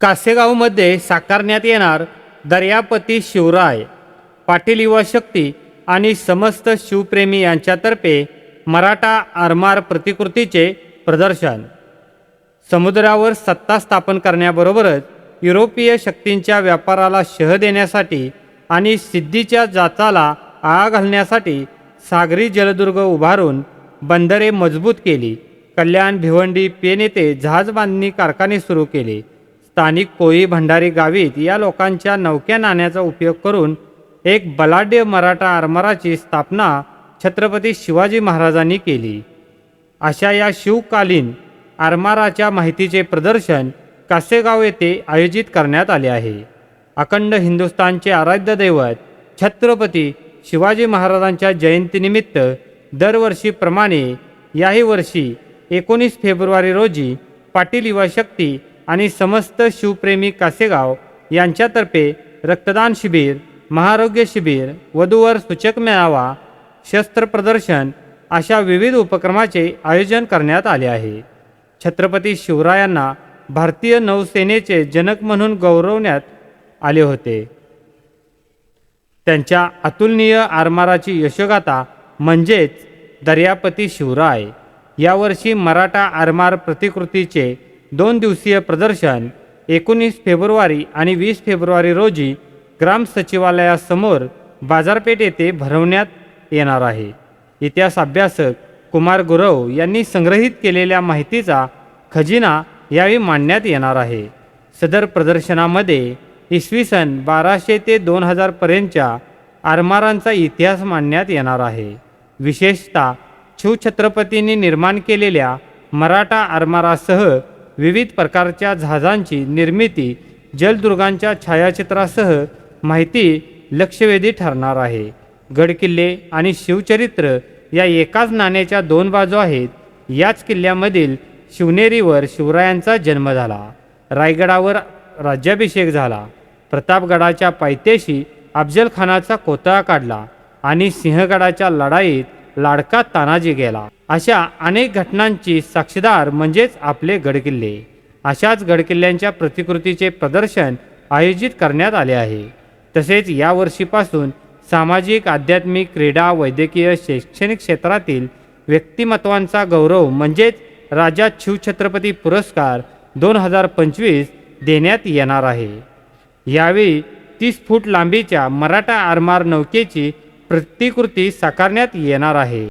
कासेगावमध्ये साकारण्यात येणार दर्यापती शिवराय पाटील युवा शक्ती आणि समस्त शिवप्रेमी यांच्यातर्फे मराठा आरमार प्रतिकृतीचे प्रदर्शन. समुद्रावर सत्ता स्थापन करण्याबरोबरच युरोपीय शक्तींच्या व्यापाराला शह देण्यासाठी आणि सिद्धीच्या जाचाला आळा घालण्यासाठी सागरी जलदुर्ग उभारून बंदरे मजबूत केली. कल्याण भिवंडी पेन येथे जहाज बांधणी कारखाने सुरू केले. स्थानिक कोळी भंडारी गावीत या लोकांच्या नौक्या नाण्याचा उपयोग करून एक बलाढ्य मराठा आरमाराची स्थापना छत्रपती शिवाजी महाराजांनी केली. अशा या शिवकालीन आरमाराच्या माहितीचे प्रदर्शन कासेगाव येथे आयोजित करण्यात आले आहे. अखंड हिंदुस्थानचे आराध्य दैवत छत्रपती शिवाजी महाराजांच्या जयंतीनिमित्त दरवर्षीप्रमाणे याही वर्षी एकोणीस फेब्रुवारी रोजी पाटील युवा शक्ती आणि समस्त शिवप्रेमी कासेगाव यांच्यातर्फे रक्तदान शिबिर महारोग्य शिबिर वधूवर सूचक मेळावा शस्त्र प्रदर्शन अशा विविध उपक्रमाचे आयोजन करण्यात आले आहे. छत्रपती शिवरायांना भारतीय नौसेनेचे जनक म्हणून गौरवण्यात आले होते. त्यांच्या अतुलनीय आरमाराची यशोगाथा म्हणजेच दर्यापती शिवराय यावर्षी मराठा आरमार प्रतिकृतीचे दोन दिवसीय प्रदर्शन एकोणीस फेब्रुवारी आणि वीस फेब्रुवारी रोजी ग्राम सचिवालयासमोर बाजारपेठ येथे भरवण्यात येणार आहे. इतिहास अभ्यासक कुमार गुरव यांनी संग्रहित केलेल्या माहितीचा खजिना यावेळी मांडण्यात येणार आहे. सदर प्रदर्शनामध्ये इसवी सन बाराशे ते दोन हजारपर्यंतच्या आरमारांचा इतिहास मांडण्यात येणार आहे. विशेषतः शिवछत्रपतींनी निर्माण केलेल्या मराठा आरमारासह विविध प्रकारच्या जहाजांची निर्मिती जलदुर्गांच्या छायाचित्रासह माहिती लक्षवेधी ठरणार आहे. गडकिल्ले आणि शिवचरित्र या एकाच नाण्याच्या दोन बाजू आहेत. याच किल्ल्यामधील शिवनेरीवर शिवरायांचा जन्म झाला. रायगडावर राज्याभिषेक झाला. प्रतापगडाच्या पायथ्याशी अफजल खानाचा कोतळा काढला आणि सिंहगडाच्या लढाईत लाडका तानाजी गेला. अशा अनेक घटनांची साक्षीदार म्हणजेच आपले गडकिल्ले. अशाच गडकिल्ल्यांच्या प्रतिकृतीचे प्रदर्शन आयोजित करण्यात आले आहे. तसेच यावर्षीपासून सामाजिक आध्यात्मिक क्रीडा वैद्यकीय शैक्षणिक क्षेत्रातील व्यक्तिमत्वांचा गौरव म्हणजेच राजा शिवछत्रपती पुरस्कार दोन हजार पंचवीस देण्यात येणार आहे. यावेळी तीस फूट लांबीच्या मराठा आरमार नौकेची प्रतिकृती साकारण्यात येणार आहे.